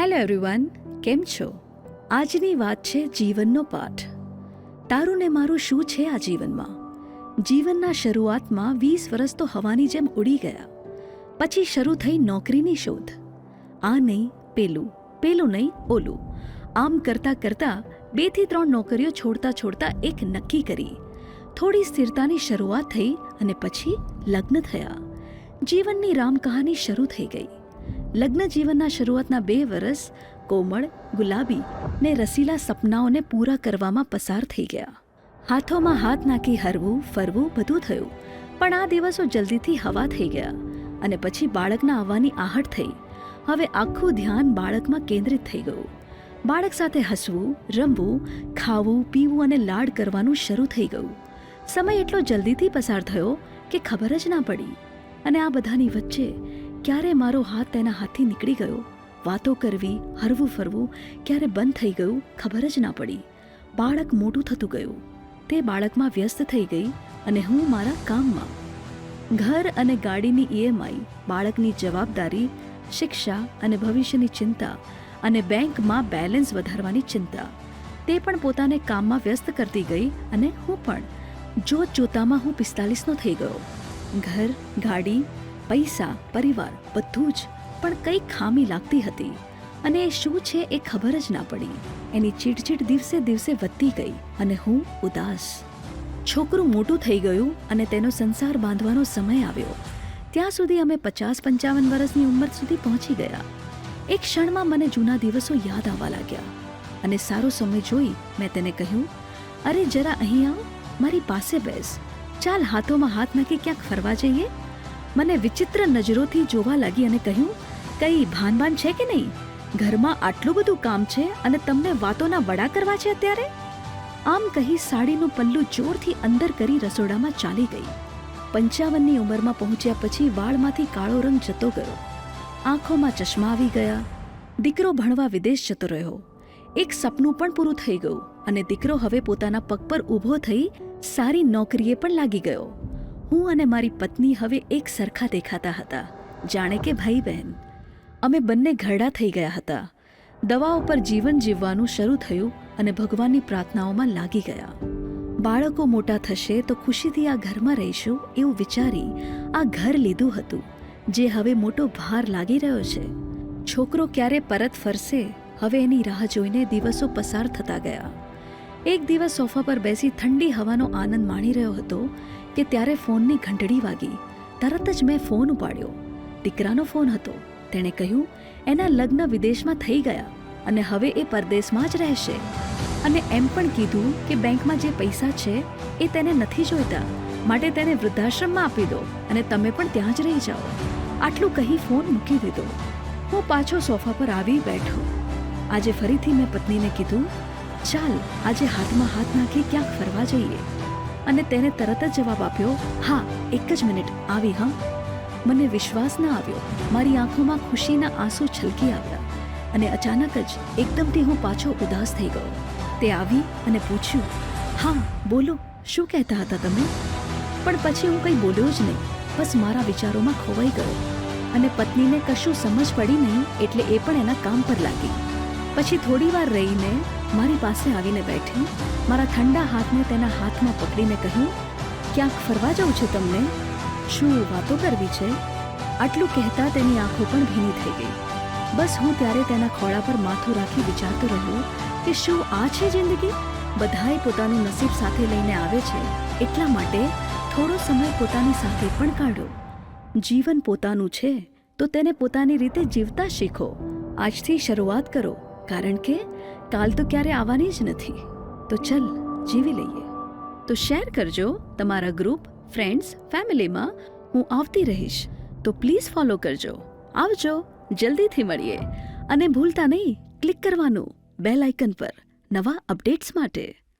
Hello everyone કેમ છો? આજની વાત છે જીવનનો પાઠ. તારું ને મારું શું છે આ જીવનમાં? જીવનના શરૂઆતમાં વીસ વર્ષ તો હવાની જેમ ઉડી ગયા. પછી શરૂ થઈ નોકરીની શોધ. આ નહીં, પેલું. પેલું નહીં, ઓલું. આમ કરતાં કરતાં બેથી ત્રણ નોકરીઓ છોડતા છોડતા એક નક્કી કરી. થોડી સ્થિરતાની શરૂઆત થઈ અને પછી લગ્ન થયા. જીવનની રામકહાની શરૂ થઈ ગઈ. લગ્ન જીવનના શરૂઆતના બે વર્ષ કોમળ, ગુલાબી ને રસીલા સપનાઓને પૂરા કરવામાં પસાર થઈ ગયા. હાથોમાં હાથ નાખી હરવું, ફરવું બધું થયું, પણ આ દિવસો જલ્દીથી હવા થઈ ગયા અને પછી બાળકના આવવાની આહટ થઈ. હવે આખું ધ્યાન બાળકમાં કેન્દ્રિત થઈ ગયું. બાળક સાથે હસવું, રમવું, ખાવું, પીવું અને લાડ કરવાનું શરૂ થઈ ગયું. સમય એટલો જલ્દીથી પસાર થયો કે ખબર જ ના પડી અને આ બધાની વચ્ચે ક્યારે મારો હાથ તેના હાથથી નીકળી ગયો? વાતો કરવી, હરવું ફરવું, ક્યારે બંધ થઈ ગયું, ખબર જ ના પડી. બાળક મોટું થતું ગયું. તે બાળકમાં વ્યસ્ત થઈ ગઈ અને હું મારા કામમાં. ઘર અને ગાડીની ઈએમઆઈ બાળકની જવાબદારી, શિક્ષા અને ભવિષ્યની ચિંતા અને બેંકમાં બેલેન્સ વધારવાની ચિંતા. તે પણ પોતાને કામમાં વ્યસ્ત કરતી ગઈ અને હું પણ. જોત જોતામાં હું પિસ્તાલીસનો થઈ ગયો. ઘર, ગાડી પૈસા, પરિવાર, બધું જ. પણ કઈ ખામી લાગતી હતી. અને એ શું છે એ ખબર જ ના પડી. એની ચીડચીડ દિવસે દિવસે વધતી ગઈ અને હું ઉદાસ. છોકરું મોટું થઈ ગયું અને તેનો સંસાર બાંધવાનો સમય આવ્યો. ત્યાં સુધી અમે પચાસ પંચાવન વર્ષની ઉંમર સુધી પહોંચી ગયા. એક ક્ષણમાં મને જૂના દિવસો યાદ આવવા લાગ્યા. અને સારો સમય જોઈ મેં તેને કહ્યું, અરે જરા અહીં આવ, મારી પાસે બેસ. ચાલ હાથોમાં હાથ નાખી ક્યાંક ફરવા જઈએ. મને વિચિત્ર નજરોથી જોવા લાગી અને કહ્યું, કઈ ભાનભાન છે કે નહીં? ઘરમાં આટલું બધું કામ છે અને તમને વાતોના વડા કરવા છે અત્યારે? આમ કહી સાડીનું પલ્લું જોરથી અંદર કરી રસોડામાં ચાલી ગઈ. પંચાવનની ઉંમરમાં પહોંચ્યા પછી વાળમાંથી કાળો રંગ જતો ગયો. આંખોમાં ચશ્મા આવી ગયા. દીકરો ભણવા વિદેશ જતો રહ્યો. એક સપનું પણ પૂરું થઈ ગયું અને દીકરો હવે પોતાના પગ પર ઊભો થઈ સારી નોકરીએ પણ લાગી ગયો. હું અને મારી પત્ની હવે એક સરખા દેખાતા હતા. જાણે કે ભાઈ બહેન અમે બંને ઘરડા થઈ ગયા હતા. દવાઓ પર જીવન જીવવાનું શરૂ થયું અને ભગવાનની પ્રાર્થનાઓમાં લાગી ગયા. બાળકો મોટા થશે તો ખુશીથી આ ઘરમાં રહીશું એવું વિચારી આ ઘર લીધું હતું, જે હવે મોટો ભાર લાગી રહ્યો છે. છોકરો ક્યારે પરત ફરશે, હવે એની રાહ જોઈને દિવસો પસાર થતા ગયા. એક દિવસ સોફા પર બેસી ઠંડી હવાનો આનંદ માણી રહ્યો હતો કે ત્યારે ફોનની ઘંટડી વાગી. તરત જ મેં ફોન ઉપાડ્યો. દીકરાનો ફોન હતો. તેણે કહ્યું, એના લગ્ન વિદેશમાં થઈ ગયા અને હવે એ પરદેશમાં જ રહેશે. અને એમ પણ કીધું કે બેંકમાં જે પૈસા છે એ તેને નથી જોઈતા. માટે તેને વૃદ્ધાશ્રમમાં આપી દો અને તમે પણ ત્યાં જ રહી જાઓ. આટલું કહી ફોન મૂકી દીધો. હું પાછો સોફા પર આવી બેઠો. આજે ફરીથી મેં પત્નીને કીધું ચાલ, આજે હાથમાં હાથ નાખી ક્યાંક ફરવા જઈએ. અને તેને તરત જ જવાબ આપ્યો, હા, એક જ મિનિટ, આવી, હા. મને વિશ્વાસ ન આવ્યો. મારી આંખોમાં ખુશીના આંસુ છલકી આવ્યા અને અચાનક જ એકદમથી હું પાછો ઉદાસ થઈ ગયો. તે આવી અને પૂછ્યું, હા, બોલો, શું કહેતા હતા તમે? પણ પછી હું કંઈ બોલ્યો જ નહીં. બસ મારા વિચારોમાં ખોવાઈ ગયો અને પત્નીને કશું સમજ પડી નહીં એટલે એ પણ એના કામ પર લાગી. પછી થોડી વાર રહીને મારી પાસે આવીને બેઠી, મારા ઠંડા હાથને તેના હાથમાં પકડીને કહ્યું, ક્યાંક ફરવા જવું છે તમને? શું વાતો કરવી છે? આટલું કહેતા તેની આંખો પણ ભીની થઈ ગઈ. બસ હું ત્યારે તેના ખોળા પર માથું રાખી વિચારતો રહ્યો કે શું આ છે જિંદગી? બધાએ પોતાનું નસીબ સાથે લઈને આવે છે, એટલા માટે થોડો સમય પોતાની સાથે પણ કાઢો. જીવન પોતાનું છે, તો તેને પોતાની રીતે જીવતા શીખો. આજથી શરૂઆત કરો, કારણ કે કાલ તો ક્યારે આવવાની જ નથી. તો ચલ, જીવી લઈએ. તો શેર કરજો તમારા ગ્રુપ, ફ્રેન્ડ્સ, ફેમિલીમાં હું આવતી રહીશ. તો પ્લીઝ ફોલો કરજો. આવજો, જલ્દીથી મળીએ. અને ભૂલતા નહીં, ક્લિક કરવાનું બેલ આઇકન પર નવા અપડેટ્સ માટે.